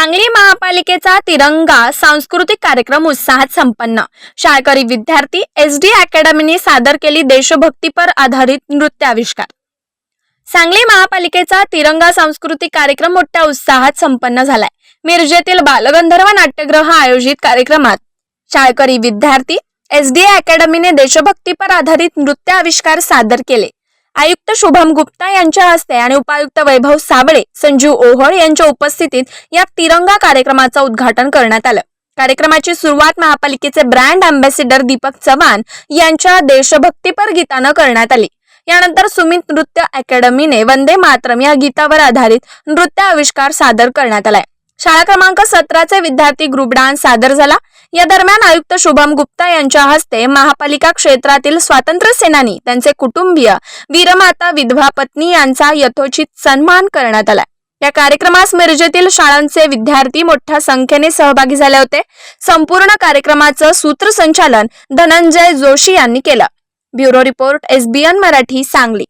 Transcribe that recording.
सांगली महापालिकेचा तिरंगा सांस्कृतिक कार्यक्रम उत्साहात संपन्न. शाळकरी विद्यार्थी एस डी अकॅडमीने सादर केली देशभक्तीपर आधारित नृत्याविष्कार. सांगली महापालिकेचा तिरंगा सांस्कृतिक कार्यक्रम मोठ्या उत्साहात संपन्न झालाय. मिरजेतील बालगंधर्व नाट्यगृह आयोजित कार्यक्रमात शाळकरी विद्यार्थी एस डी अकॅडमीने देशभक्तीपर आधारित नृत्याविष्कार सादर केले. आयुक्त शुभम गुप्ता यांच्या हस्ते आणि उपायुक्त वैभव साबळे संजीव ओहळ यांच्या उपस्थितीत या तिरंगा कार्यक्रमाचं उद्घाटन करण्यात आलं. कार्यक्रमाची सुरुवात महापालिकेचे ब्रँड अँबॅसिडर दीपक चव्हाण यांच्या देशभक्तीपर गीतानं करण्यात आली. यानंतर सुमित नृत्य अकॅडमीने वंदे मातरम या गीतावर आधारित नृत्य आविष्कार सादर करण्यात आलाय. शाळा क्रमांक सतराचे विद्यार्थी ग्रुप डान्स सादर झाला. या दरम्यान आयुक्त शुभम गुप्ता यांच्या हस्ते महापालिका क्षेत्रातील स्वातंत्र्य सेनानी त्यांचे कुटुंबीय वीरमाता विधवा पत्नी यांचा यथोचित सन्मान करण्यात आला या कार्यक्रमास मिरजेतील शाळांचे विद्यार्थी मोठ्या संख्येने सहभागी झाले होते. संपूर्ण कार्यक्रमाचं सूत्रसंचालन धनंजय जोशी यांनी केलं. Bureau report SBN Marathi Sangli.